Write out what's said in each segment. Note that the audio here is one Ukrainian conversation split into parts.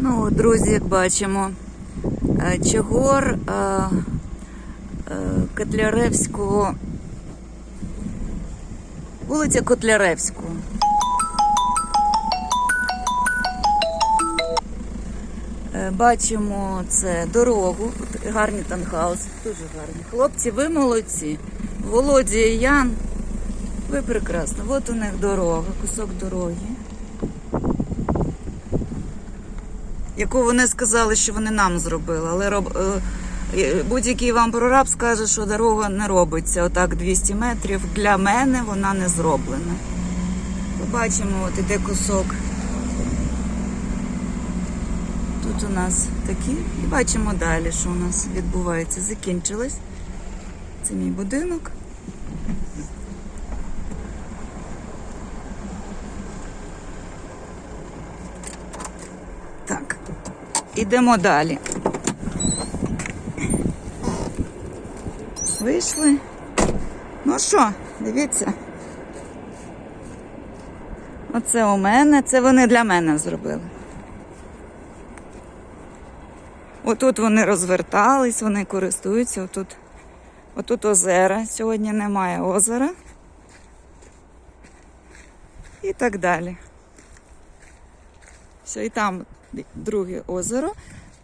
Ну, друзі, як бачимо, е, Чагор е, е, Котляревського, вулиця Котляревського. Бачимо це дорогу, гарні танхаус, дуже гарні. Хлопці, ви молодці. Володя і Ян, ви прекрасно. От у них дорога, кусок дороги. Яку вони сказали, що вони нам зробили. Але роб... е, будь-який вам прораб скаже, що дорога не робиться отак 200 метрів. Для мене вона не зроблена. Побачимо, от іде кусок. Тут у нас такі. І бачимо далі, що у нас відбувається. Закінчилось. Це мій будинок. Так, ідемо далі. Вийшли. Ну що, дивіться. Оце у мене, це вони для мене зробили. Отут вони розвертались, вони користуються. Отут, отут озера. Сьогодні немає озера. І так далі. Все, і там друге озеро.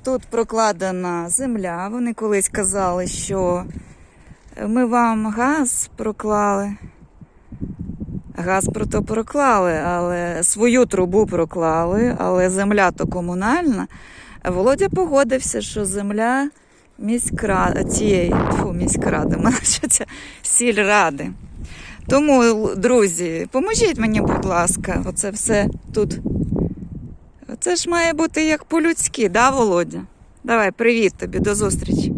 Тут прокладена земля. Вони колись казали, що ми вам газ проклали. Газ прото проклали, але свою трубу проклали, але земля то комунальна. Володя погодився, що земля міськра... цієї фу, міськради, що сільради. Тому, друзі, поможіть мені, будь ласка, оце все тут це ж має бути як по-людськи, да, Володя? Давай, привіт тобі, до зустрічі.